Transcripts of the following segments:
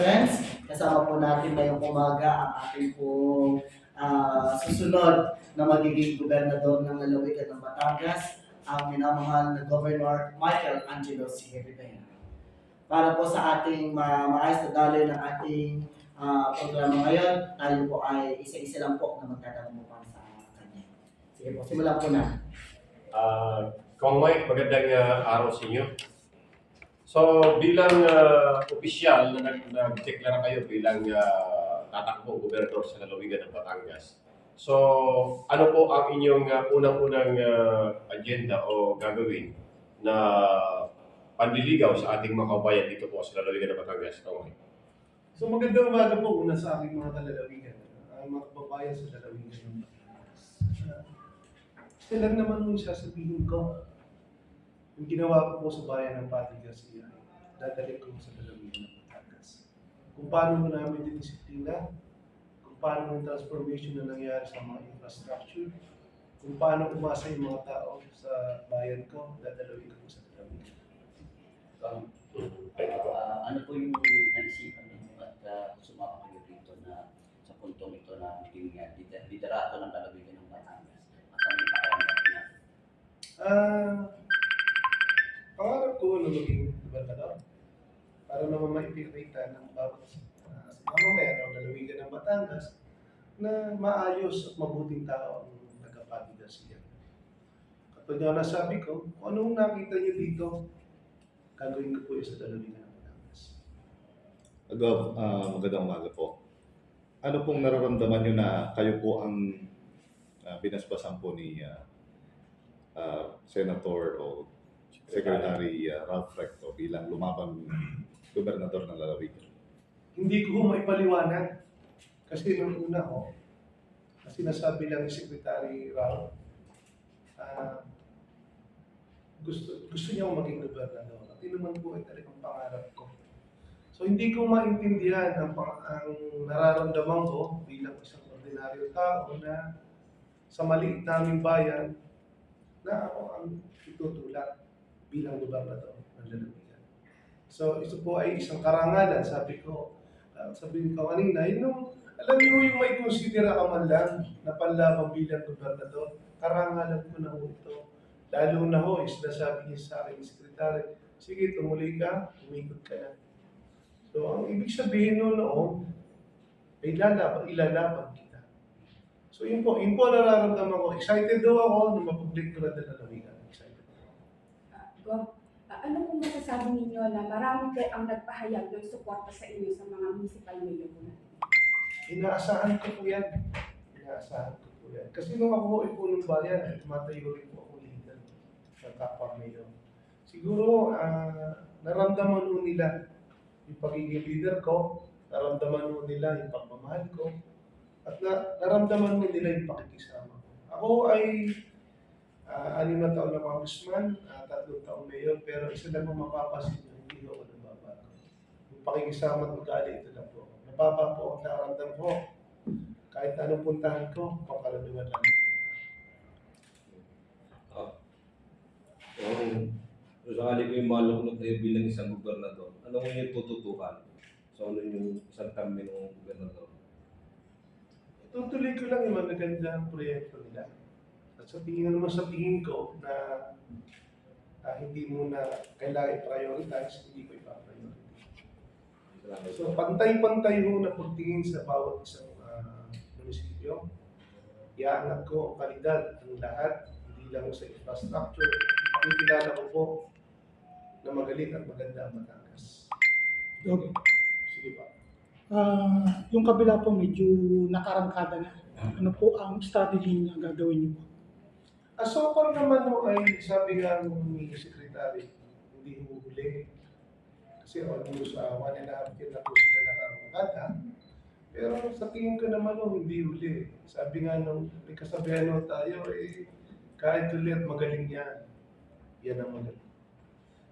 friends, kasama po natin ngayong umaga ang ating pong ah, susunod na magiging gobernador ng lalawigan ng Batangas, ang minamahal na Governor Michael Angelo C. Rivera. Para po sa ating ma maayos na daloy ng ating ah, programa ngayon, tayo po ay isa-isa lang po na magtatanong para sa kanya. Sige po, simulan po na. Ah, Kong Mike, magandang ah, araw sa inyo. So, bilang uh, opisyal na nag- nag-deklara kayo bilang uh, tatakbong gobernador sa lalawigan ng Batangas. So, ano po ang inyong ah, unang-unang ah, agenda o gagawin na panliligaw sa ating mga kabayan dito po sa lalawigan ng Batangas? Mike. So magandang umaga po una sa aking mga kalalawigan, ang mga kababayan sa lalawigan ng Batangas. Uh, Ito lang naman yung sasabihin ko. Yung ginawa ko po sa bayan ng Pati Garcia, dadalik ko sa lalawigan ng Batangas. Kung paano mo namin didisiplina, kung paano yung transformation na nangyari sa mga infrastructure, kung paano umasa yung mga tao sa bayan ko, dadalawin ko sa lalawigan. Um, ah, ano po yung naisipan ninyo at uh, sumama kayo dito na sa puntong ito na maging uh, liderato ng lalawigan ng Batangas at ang ipakaramdam niya. Ah, pangarap ko na maging gobernador para naman maipikita ng bawat uh, mamamayan ng lalawigan ng Batangas na maayos at mabuting tao ang taga-Pati Garcia. Katulad nga nasabi ko, kung anong nakita niyo dito, gagawin ko po yun sa lalawigan ng Batangas. Gov, ah, magandang umaga po. Ano pong nararamdaman nyo na kayo po ang uh, binasbasan po ni ah, ah, Senator o Secretary ah, Ralph Recto bilang lumabang gobernador ng lalawigan? Hindi ko maipaliwanag kasi nung una ho, kasi nasabi lang ni Secretary Rao, ah, gusto, gusto niya ako maging gobernador. At yun naman po ay talagang pangarap ko. So hindi ko maintindihan ang, ang nararamdaman ko bilang isang ordinaryo tao na sa maliit naming bayan na ako ang itutulak bilang gobernador ng lalawigan. So ito po ay isang karangalan, sabi ko. Uh, sabi ko kanina, yun yung, alam niyo yung may konsidera ka man lang na panlaban bilang gobernador, karangalan ko na ho ito. Lalo na ho, is nasabi niya sa akin, sekretary, sige, tumuloy ka, umikot ka na. So, ang ibig sabihin nun noon, ay lalaban, ilalaban kita. So, yun po, yun po nararamdaman ko. Excited daw ako nung mapublic ko na dalalawigan. Excited. Ah, Gov, kung masasabi ninyo na marami kayo ang nagpahayag ng suporta sa inyo sa mga municipal mayor po natin? Inaasahan ko po yan. Inaasahan ko po yan. Kasi nung ako ay punong bayan, ay tumatayo rin po ako leader ng kapwa mayor. Siguro, ah, naramdaman mo nila yung pagiging leader ko, naramdaman mo nila yung pagmamahal ko, at na, naramdaman mo nila yung pakikisama ko. Ako ay uh, anim na taon na congressman, uh, tatlong taong mayor, pero isa lang ang mapapasin nyo, hindi ako nagbabago. Yung pakikisama at ugali, ito lang po. Nababa po ang nakaramdam ko. Kahit anong puntahan ko, papalaluan lang. Kung kung sakali ko yung maluklok kayo bilang isang gobernador, ano ang inyong tututukan? So ano yung isang termi ng gobernador? Tutuloy ko lang yung magagandang proyekto nila. At sa tingin naman sa tingin ko na ah, hindi mo na kailangan i-prioritize, hindi ko ipa-prioritize. So pantay-pantay ho na pagtingin sa bawat isang ah, munisipyo. Iaangat ko ang kalidad ng lahat, hindi lang sa infrastructure. Pakikilala ko po na magaling at maganda ang Batangas. Dog, Sige pa. ah, yung kabila po medyo nakarangkada na. Ano po ang strategy na gagawin niyo po? Ah, so naman ho ay sabi nga ni Secretary, hindi huli. Kasi almost uh, one and a half year na po sila nakarangkada. Pero sa tingin ko naman ho, hindi huli. Sabi nga nung may kasabihan ho tayo, eh, kahit ulit magaling yan. Yan ang magaling.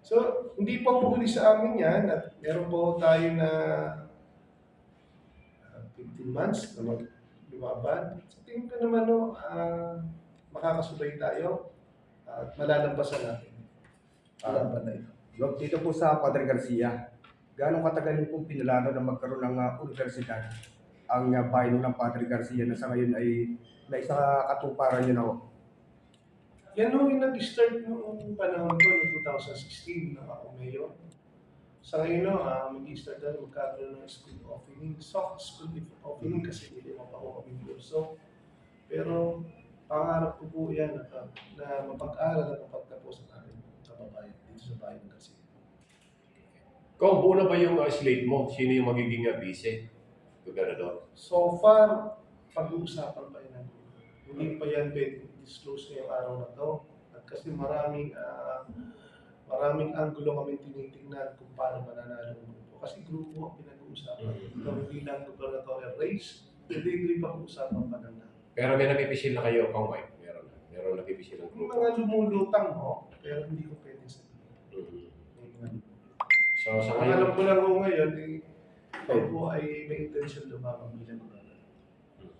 So, hindi pa huli sa amin yan at meron po tayo na ah, 15 months na lumaban. Sa tingin ko naman no, ah, makakasubay tayo at malalampasan natin ang laban na ito. Look, dito po sa Padre Garcia, gaano katagal niyo pong pinalano na magkaroon ng ah, universidad ang uh, bayan ng Padre Garcia na sa ngayon ay na isa katuparan niyo na ho? Yan ho yung nag-start noong panahon ko, noong 2016, nung ako mayor. Sa ngayon, no, uh, mag-start na magkakaroon ng school opening, soft school opening kasi hindi mo pa ako kami kurso. Pero pangarap ko po yan na, na mapag-aral at mapagtapos ang aking kababayan dito sa bayan kasi. Kung buo na ba yung uh, slate mo, sino yung magiging uh, vice? Gobernador. So far, pag-uusapan pa yan. Hindi pa yan pwede disclose ngayong araw na to. At kasi maraming ah, maraming anggulo kami tinitingnan kung paano mananalo ng grupo. Kasi grupo ang pinag-uusapan. Ito hindi lang gubernatorial race, hindi ito pag-uusapan pa ng. Pero may napipisil na kayo, Kong Mike. Meron na. Meron napipisil ng Yung grupo. mga lumulutang mo, pero hindi ko pwede sabihin. Mhm. So sa Ang alam ngayon, ko lang ko ngayon, eh, ikaw po ay may intention lumabang bilang gobernador.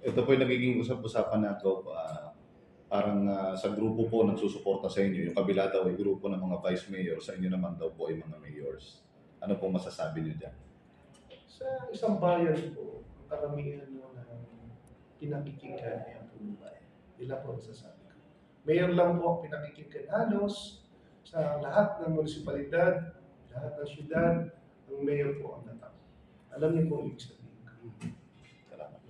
Ito po yung nagiging usap-usapan na Gov, ah, parang ah, sa grupo po nagsusuporta sa inyo. Yung kabila daw ay grupo ng mga vice mayor, sa inyo naman daw po ay mga mayors. Ano po masasabi niyo dyan? Sa isang bayan po, ang karamihan na pinakikinggan ay ang pumubay. Ila po ang sasabi ko. Mayor lang po ang pinakikinggan halos sa lahat ng munisipalidad, lahat ng syudad, ang mayor po ang natak. Alam niyo po ibig sabihin ko. Salamat.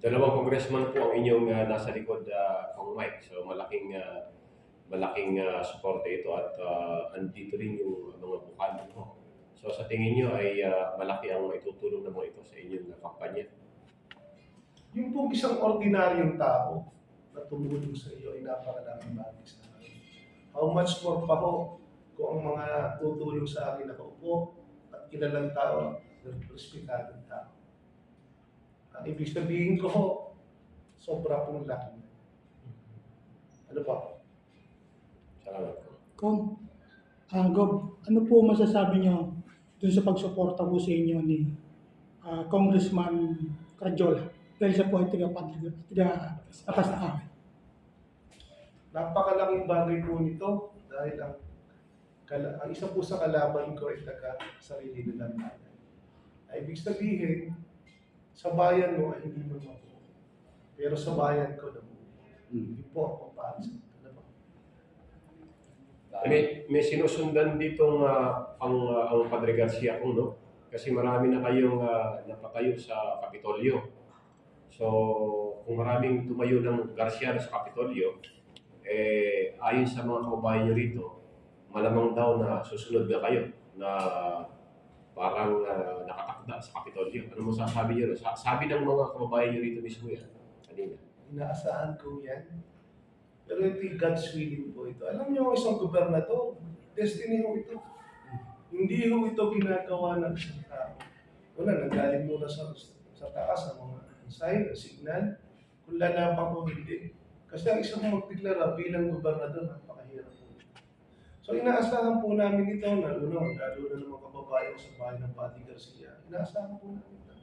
dalawang congressman po ang inyong uh, nasa likod, uh, Kong Mike. So malaking uh, malaking uh, suporta ito at uh, andito rin yung mga bukal mo. So sa tingin nyo ay uh, malaki ang maitutulong naman ito sa inyong kampanya. Yung pong isang ordinaryong tao na tumulong sa iyo ay napakalaking bagay sa akin. How much more pa ho kung ang mga tutulong sa akin nakaupo at kilalang tao, respetadong tao. Ang ibig sabihin ko ho, sobra pong laki. Ano pa? Salamat po. Kung, ah Gob, ano po masasabi niyo dun sa pagsuporta po sa inyo ni ah, Congressman Crajola? Dahil siya po ay taga-padre, taga atas na akin. Napakalaking bagay po nito dahil ang, kala, ang isa po sa kalaban ko ay taga sarili nilang bayan. Ay ibig sabihin, sa bayan mo ay hindi mo mabuo. Pero sa bayan ko nabuo. Hindi po ang pagpapaan sa? May, may sinusundan ditong uh, ang, uh, ang Padre Garcia kung no? Kasi marami na kayong uh, napatayo sa Kapitolyo. So, kung maraming tumayo ng Garcia sa Kapitolyo, eh, ayon sa mga kababayan nyo rito, malamang daw na susunod na kayo na parang uh, nakatakda sa Kapitolyo. Ano mo sasabi nyo? Sa- Sabi ng mga kababayan nyo rito mismo yan, kanina. Inaasahan ko yan. Pero hindi God's willing po ito. Alam niyo, ang isang gobernador, destiny ho ito. Hindi ho ito ginagawa ng isang tao. Una, nanggaling muna sa, sa taas ang mga sign, signal, kung lalaban ko hindi. Kasi ang isang magdeklara bilang gobernador, napakahirap po. So inaasahan po namin ito na uno, lalo na ng mga kababayan sa bahay ng Pati Garcia. Inaasahan po namin ito.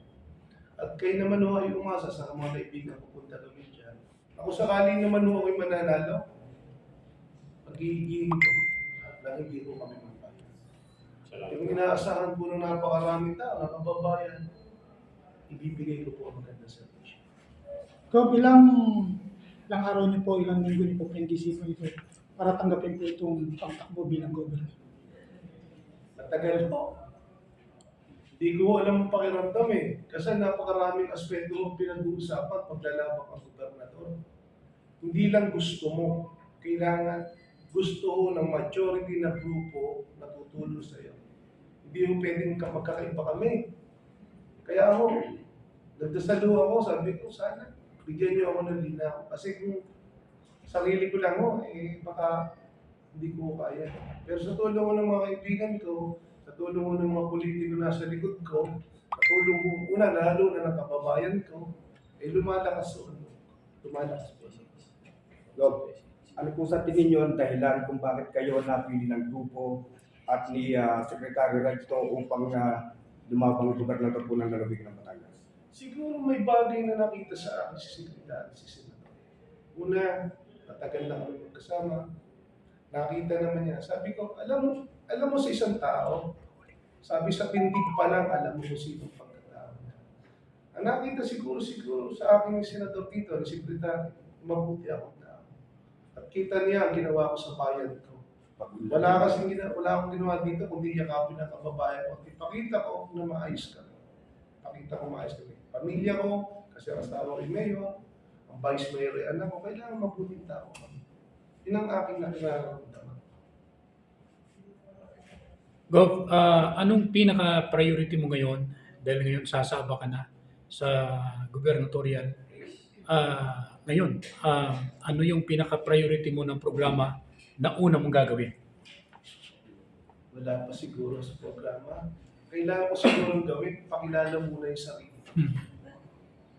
At kayo naman ho ay umasa sa mga kaibigan pupunta kami dyan. Ako sakaling naman ho ako'y mananalo, magiging ko na hindi ho kami magbayan. Yung inaasahan po ng napakaraming tao, na kababayan, ibibigay ko po ang maganda sa service. Gob, ilang, ilang araw niyo po, ilang linggo niyo po pinag-isipan ito para tanggapin po itong pagtakbo bilang governor? Matagal po. Hindi ko alam ang pakiramdam eh. Kasi napakaraming aspeto ang pinag-uusapan pag lalabak ang gobernador. Hindi lang gusto mo. Kailangan gusto ng majority na grupo na tutulong sa iyo. Hindi ho pwedeng ka- magkakaiba kami. Kaya ako, nagdasalo ako, sabi ko, sana bigyan niyo ako ng linaw. Kasi kung sarili ko lang ho, eh baka hindi ko kaya. Pero sa tulong ko ng mga kaibigan ko, sa tulong ko ng mga politiko nasa likod ko, sa tulong ko, una, lalo na ng kababayan ko, eh lumalakas ulo. Lumalakas po. Gob, ano po sa tingin niyo ang dahilan kung bakit kayo napili ng grupo at ni ah, Secretary Recto upang uh, lumabang gobernador po ng lalawigan ng Batangas? Siguro may bagay na nakita sa akin si Secretary, si Senator. Una, matagal na kami magkasama. Nakita naman niya. Sabi ko, alam mo, alam mo sa isang tao, Sabi sa pindig pa lang, alam mo kung sino pagkatao. Ang nakita siguro siguro sa aking senador dito, na sekretary, mabuti akong tao. At kita niya ang ginawa ko sa bayan ko. Wala kasing gina, wala akong ginawa dito kundi yakapin ang kababayan ko. At ipakita ko na maayos kami. Pakita ko maayos kami. Pamilya ko, kasi ang asawa ko ay mayor, ang vice mayor ay anak ko, kailangan mabuting tao kami. Yun ang aking nakararamdaman. Gov, ah, anong pinaka-priority mo ngayon? Dahil ngayon sasaba ka na sa gubernatorial. Ah, ngayon, ah, ano yung pinaka-priority mo ng programa na una mong gagawin? Wala pa siguro sa programa. Kailangan ko siguro gawin, pakilala muna yung sarili. Hmm.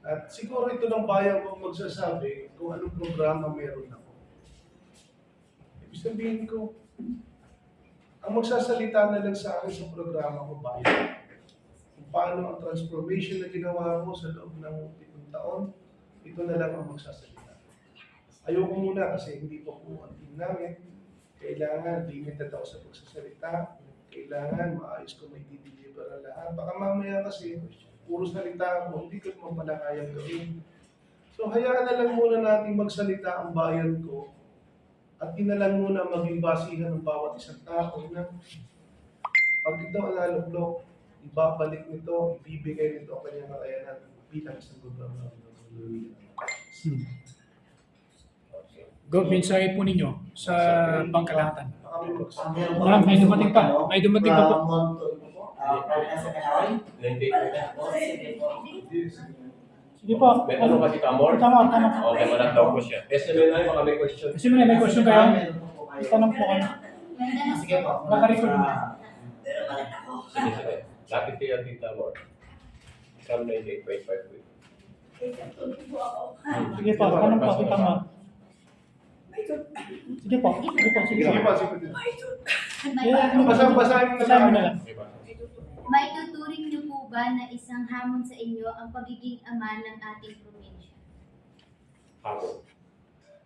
At siguro ito ng bayan ko magsasabi kung anong programa meron ako. Ibig sabihin ko, ang magsasalita na lang sa akin sa programa ko bayan. Kung paano ang transformation na ginawa ko sa loob ng pitong taon, ito na lang ang magsasalita. Ayoko muna kasi hindi pa po ang team namin. Kailangan limited ako sa pagsasalita. Kailangan maayos ko may deliver ang lahat. Baka mamaya kasi puro salita ako, hindi ko naman pala kayang gawin. So hayaan na lang muna natin magsalita ang bayan ko at yun na lang muna maging basihan ng bawat isang tao na pag ito ang nalublok, ibabalik nito, ibibigay nito ang kanyang kakayanan bilang isang gobernador. Gov, mensahe po ninyo sa pangkalahatan. Ma'am, may dumating pa. May dumating pa po. SMNI. Sige po. Sige po. May ano kasi kamor? Tama, tama. Okay, wala daw po siya. SMNI, baka may question. Kasi may, may question kayo? Tanong po kayo. Sige po. Naka-record mo. Sige, sige. Lapit kayo, Tita Mor. From 98.5 week. Sige po, tanong po, kita mo. Sige po, sige po, sige Sige po. pa, sige pa. Yeah, ano ba? Basahin mo na Basahin mo na lang. May tuturing niyo po ba na isang hamon sa inyo ang pagiging ama ng ating probinsya?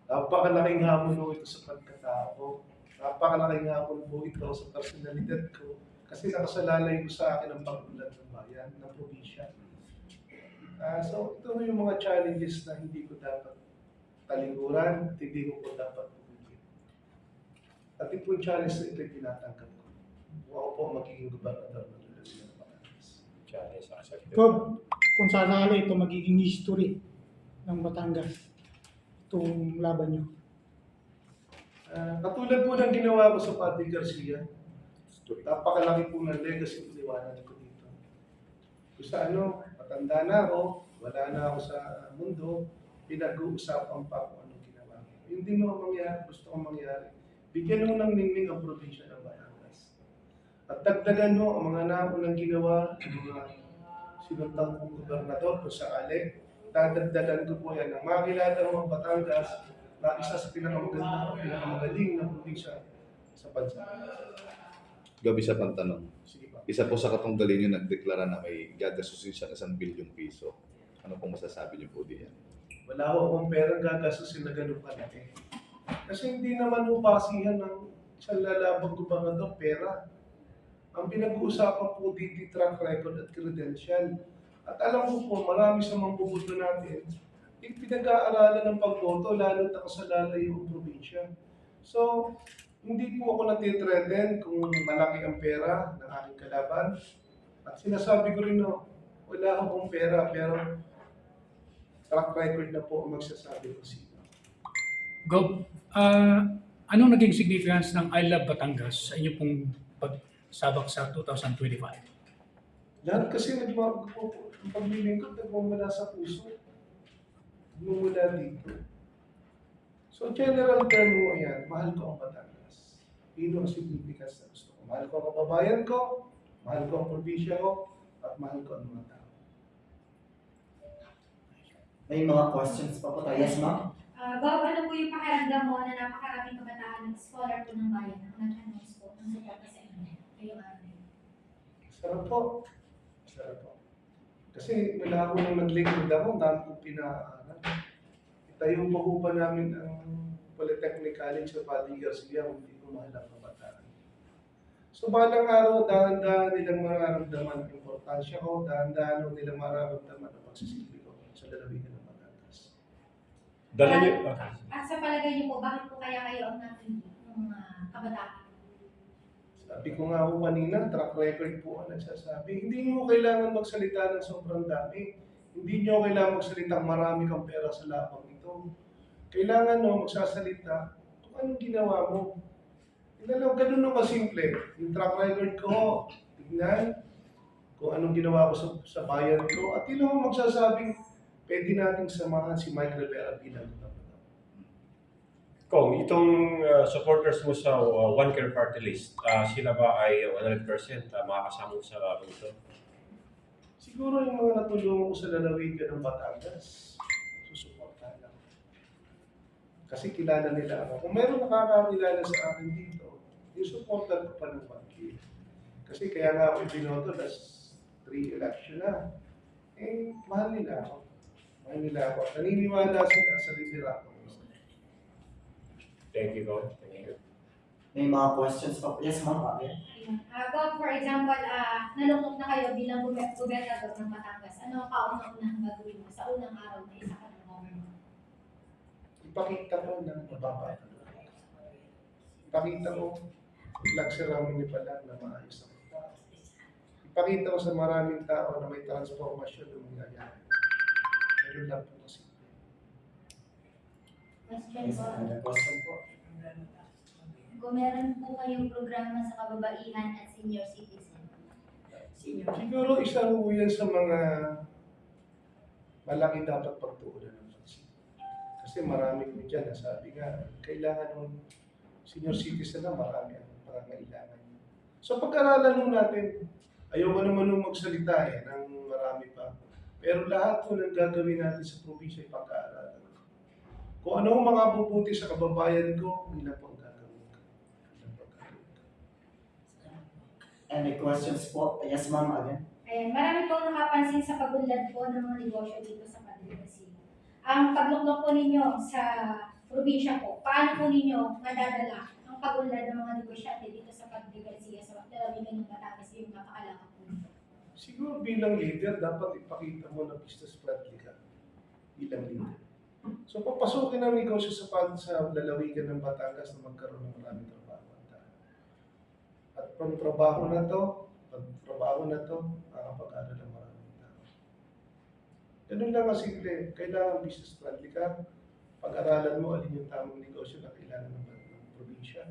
Napakalaking hamon po ito sa pagkatao. Napakalaking hamon po ito sa personalidad ko. Kasi nakasalalay ko sa akin ang pagbulat ng bayan, ng probinsya. Ah, so, ito yung mga challenges na hindi ko dapat talikuran, at hindi ko po dapat pumigil. At ito yung challenge na ito yung tinatanggap ko. Ako po ang magiging gobernador ng Luzon ng Batangas. Challenge accepted. Gov, kung sasali ito magiging history ng Batangas. Itong laban nyo. Ah, katulad po ng ginawa ko sa Padre Garcia, napakalaki po ng legacy na iniwanan ko dito. Kung sa ano, matanda na ako, wala na ako sa mundo, pinag-uusapan pa kung anong ginawa ko. Yun din mo ang mangyari, gusto kong mangyari. Bigyan mo ng ningning ang probinsya ng Batangas. At dagdagan mo ang mga naunang ginawa ng mga sinuntang kong gobernador kung sakali. Dadagdagan ko po yan ng makilala ng mga Batangas na isa sa pinakamaganda, pinakamagaling na probinsya sa bansa. Gabi sa pantanong. Sige pa. Isa po sa katunggalin nyo nagdeklara na may gagasusin siya ng isang bilyong piso. Ano pong masasabi niyo po diyan? Wala ko akong perang gagastusin na ganun kalaki. Kasi hindi naman ho ng isang lalabang gobernador pera. Ang pinag-uusapan po dito track record at credential. At alam ko po, marami sa mga bubuto natin, yung pinag-aaralan ng pagboto, lalo na kasalalay yung probinsya. So, hindi po ako natitreten kung malaki ang pera ng aking kalaban. At sinasabi ko rin na wala akong pera, pero track record na po ang magsasabi ko sino. Gov, ah, anong naging significance ng I Love Batangas sa inyo pong pagsabak sa 2025? Lahat kasi nagmamag po, ang paglilingkod nagmumula sa puso. Nagmumula dito. So general term mo yan, mahal ko ang Batangas. Yun ang significance na gusto ko. Mahal ko ang kababayan ko, mahal ko ang probinsya ko, at mahal ko ang mga tao. May mga questions pa po tayo. Yes, ma'am? Uh, Bob, ano po yung pakiramdam mo na napakaraming kabataan ng scholar po ng bayan ang nag-announce po ng suporta sa inyo? Kayo araw. Sarap po. Sarap po. Kasi mula ako nung nag-liquid ako, ang dami kong pinaaral. Itayo pa po pa namin ang Polytechnic College sa Padre Garcia, kung hindi ko mahal ang kabataan. So balang araw, dahan-dahan nilang mararamdaman ang importansya ko, dahan-dahan nilang mararamdaman ang pagsisilbi ko sa ng Batangas. Dala niyo, ah, At sa palagay niyo po, bakit po kaya kayo ang napili ng mga kabataan? Sabi ko nga ho kanina, track record po ang nagsasabi. Hindi nyo kailangan magsalita ng sobrang dami. Hindi nyo kailangan magsalita marami kang pera sa lapang ito. Kailangan no, magsasalita kung anong ginawa mo. Lang, ganun no kasimple. Yung track record ko, tignan kung anong ginawa ko sa, sa bayan ko. At yun ang magsasabing pwede nating samahan si Mike Rivera bilang. Kung itong ah, supporters mo sa ah, One Care Party List, ah, sila ba ay 100% uh, makakasama mo sa laro ito? Siguro yung mga natulungan ko sa lalawigan ng Batangas, susuportahan lang. Kasi kilala nila ako. Kung meron nakakakilala sa akin dito, yung supportan ko pa ng pag Kasi kaya nga ako ibinoto last three election na. Eh, mahal nila ako. Mahal nila ako. Naniniwala sila sa liderato. Thank you, Kong. Thank you. May mga questions pa po. Yes, ma'am. Ayan. Ayun. Ah, for example, ah, nalungkot na kayo bilang gobe- gobernador ng Batangas. Ano ang kauna-unahang gagawin mo sa unang araw na isa ka ng governor? Ipakita ko na mababa. Ipakita ko, lagsiramin niyo pa lang na maayos ang tao. Ipakita ko sa maraming tao na may transformasyon na mangyayari. Ganun lang po kasi. Question po. question po. Kung meron po kayong programa sa kababaihan at senior citizen. Siguro isa ho yan sa mga malaki dapat pagtuunan ng pansin. Kasi marami ko dyan, sabi nga, kailangan ng senior citizen na marami ang pangangailangan. So pag-aralan natin, ayoko naman nung magsalita eh, ng marami pa. Pero lahat po ng gagawin natin sa probinsya ay pag-aaralan. Kung ano ang makabubuti sa kababayan ko, lang po ang gagawin ko. Yun lang po ang gagawin ko. Any questions po? Yes, ma'am. Again. Ayan, marami pong nakapansin sa pagunlad po ng mga negosyo dito sa Padre Garcia. Ang pagluklok po ninyo sa probinsya po, paano po ninyo nadadala ang pagunlad ng mga negosyante dito sa Padre Garcia sa lalawigan ng Batangas yung? Siguro bilang leader, dapat ipakita mo na business friendly ka bilang leader. So papasukin ang negosyo sa pag sa lalawigan ng Batangas na magkaroon ng maraming trabaho. At pag trabaho na to, pag trabaho na to, makakapag-aral ng maraming tao. Ganun lang kasimple. Kailangan business friendly ka. Pag-aralan mo alin yung tamang negosyo na kailangan ng, ng probinsya.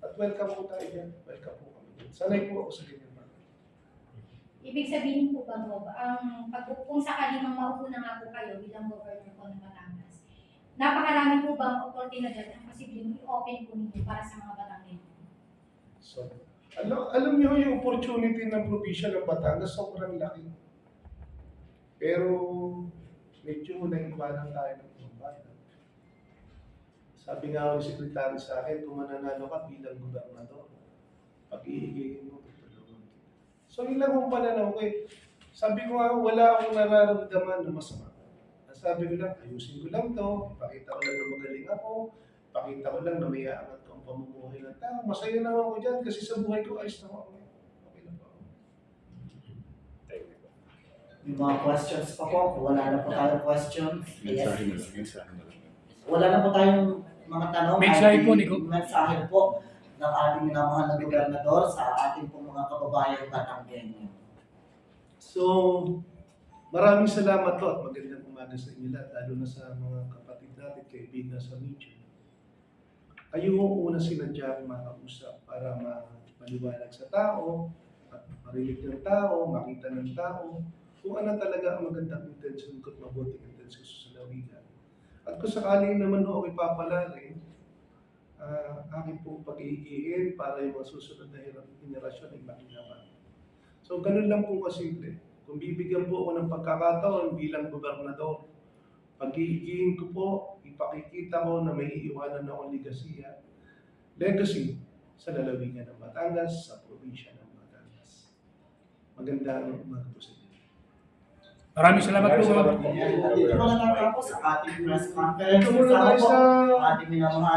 At welcome po tayo dyan. Welcome po kami dyan. Sanay po ako sa ganyan. Ibig sabihin po ba, Bob, ang pag kung sakali mang mauuna nga po kayo bilang governor po ng Batangas, napakarami po ba ang oportunidad ang posibleng i-open po ninyo para sa mga Batangas? So, alam, alam niyo yung opportunity ng probinsya ng Batangas, sobrang laki. Pero, medyo naiwanan tayo ng ibang bata. Sabi nga ng sekretary sa akin, kung mananalo ka bilang gobernador, pag-iigihin mo. So, yun lang ang pananaw ko eh. Sabi ko nga, wala akong nararamdaman na masama. Ang Sabi ko lang, ayusin ko lang to, ipakita ko lang na magaling ako, Pakita ko lang na may aangat ko ang pamumuhay ng tao. Masaya na ako dyan kasi sa buhay ko ayos na ako. Okay na po ako. Thank you. Yung mga questions pa po. Wala na po tayong questions. Yes. Mensahe na lang, mensahe na lang. Wala na po tayong mga tanong. Mensahe po, Nico. Mensahe po ng ating minamahal na gobernador sa ating pong mga kababayan Batanggenyo. So, maraming salamat po at magandang umaga sa inyo lahat, lalo na sa mga kapatid natin, kaibigan sa media. Kayo ho una sinadya ang makausap para ma- maliwanag sa tao, at marinig ng tao, makita ng tao, kung ano talaga ang magandang intention ko at mabuting intention sa lalawigan. At kung sakali naman ho ako ipapalarin, ah aking pong pag-iigihin para yung mga susunod na henerasyon ay makinabang. So, ganun lang po kasimple. Kung bibigyan po ako ng pagkakataon bilang gobernador, pag-iigihin ko po, ipakikita ko na may iiwanan akong legasiya, legacy sa lalawigan ng Batangas, sa probinsya ng Batangas. Magandang umaga po sa inyo. Maraming salamat po. Dito po na natapos ang ating press conference. Ito muna tayo sa ating minamahal